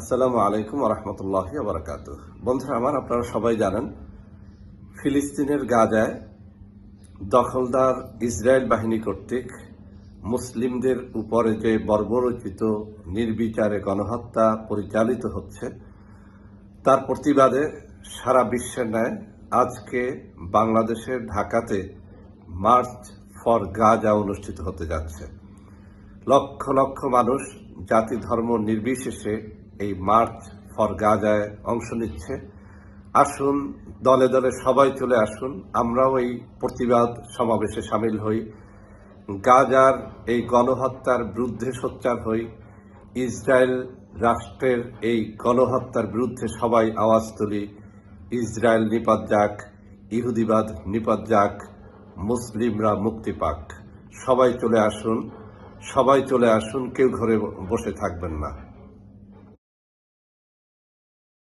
আসসালামু আলাইকুম রহমতুল্লাহ বারাকাত বন্ধুরা আমার, আপনারা সবাই জানেন, ফিলিস্তিনের গাজায় দখলদার ইসরায়েল বাহিনী কর্তৃক মুসলিমদের উপরে যে বর্বরচিত নির্বিচারে গণহত্যা পরিচালিত হচ্ছে, তার প্রতিবাদে সারা বিশ্বের ন্যায় আজকে বাংলাদেশের ঢাকাতে মার্চ ফর গাজা অনুষ্ঠিত হতে যাচ্ছে। লক্ষ লক্ষ মানুষ জাতি ধর্ম নির্বিশেষে এই মার্চ ফর গাজায় অংশ নিচ্ছে। আসুন, দলে দলে সবাই চলে আসুন। আমরাও এই প্রতিবাদ সমাবেশে সামিল হই। গাজার এই গণহত্যার বিরুদ্ধে সোচ্চার হই। ইসরায়েল রাষ্ট্রের এই গণহত্যার বিরুদ্ধে সবাই আওয়াজ তুলি। ইসরায়েল নিপাত যাক, ইহুদিবাদ নিপাত যাক, মুসলিমরা মুক্তি পাক। সবাই চলে আসুন, সবাই চলে আসুন, কেউ ঘরে বসে থাকবেন না।